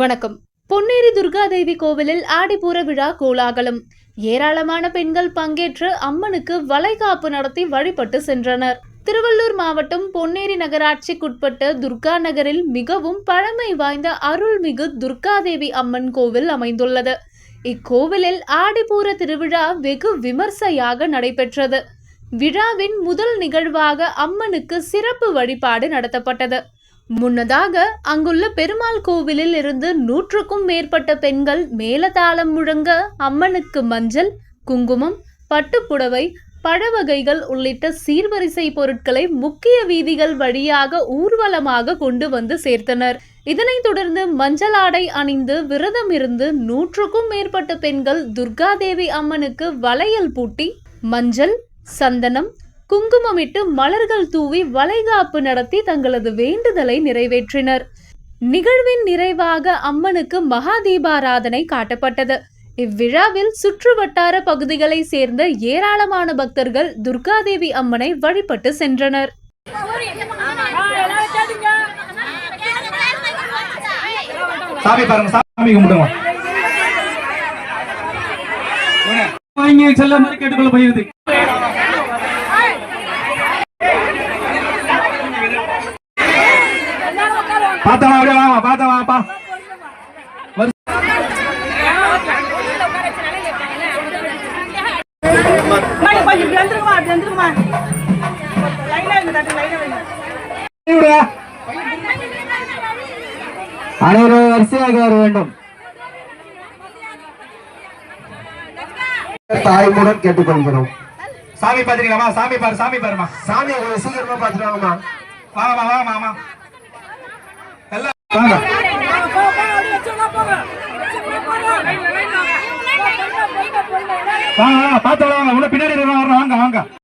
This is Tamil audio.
வணக்கம். பொன்னேரி துர்காதேவி கோவிலில் ஆடிப்பூர விழா கோலாகலம். ஏராளமான பெண்கள் பங்கேற்று அம்மனுக்கு வளைகாப்பு நடத்தி வழிபட்டு சென்றனர். திருவள்ளூர் மாவட்டம் பொன்னேரி நகராட்சிக்குட்பட்ட துர்கா நகரில் மிகவும் பழமை வாய்ந்த அருள்மிகு துர்காதேவி அம்மன் கோவில் அமைந்துள்ளது. இக்கோவிலில் ஆடிப்பூர திருவிழா வெகு விமர்சையாக நடைபெற்றது. விழாவின் முதல் நிகழ்வாக அம்மனுக்கு சிறப்பு வழிபாடு நடத்தப்பட்டது. முன்னதாக அங்குள்ள பெருமாள் கோவிலில் இருந்து நூற்றுக்கும் மேற்பட்ட பெண்கள் மேலதாளம் முழங்க அம்மனுக்கு மஞ்சள் குங்குமம் பட்டுப்புடவை பழவகைகள் உள்ளிட்ட சீர்வரிசை பொருட்களை முக்கிய வீதிகள் வழியாக ஊர்வலமாக கொண்டு வந்து சேர்த்தனர். இதனைத் தொடர்ந்து மஞ்சள் ஆடை அணிந்து விரதம் இருந்து நூற்றுக்கும் மேற்பட்ட பெண்கள் துர்காதேவி அம்மனுக்கு வளையல் பூட்டி மஞ்சள் சந்தனம் குங்குமமிட்டு மலர்கள் தூவி வளைகாப்பு நடத்தி தங்களது வேண்டுதலை நிறைவேற்றினர். நிகழ்வின் நிறைவாக அம்மனுக்கு மகா தீபாராதனை காட்டப்பட்டது. இவ்விழாவில் சுற்று வட்டார பகுதிகளை சேர்ந்த ஏராளமான பக்தர்கள் துர்காதேவி அம்மனை வழிபட்டு சென்றனர். சாமி பாருங்க சாமி கும்பிடுங்க. வாங்கி செல்ல மாதிரி கேட்டுக்கொள்ள போயிருது. பார்த்தா அப்படியே வாங்க பார்த்தா வாப்பா. அனைவரும் வரிசையாக வர வேண்டும். தாய்முடன் கேட்டுக்கொள்கிறோம். சாமி பாத்துருக்கலாமா சாமி பாரு சாமி பாருமா சாமி சீக்கிரமா பார்த்துட்டு வாங்கம்மா. வாமா வாமா வாமா போங்க. வாங்க வாங்க பார்த்து வாங்க உள்ள பின்னாடி வாங்க வாங்க.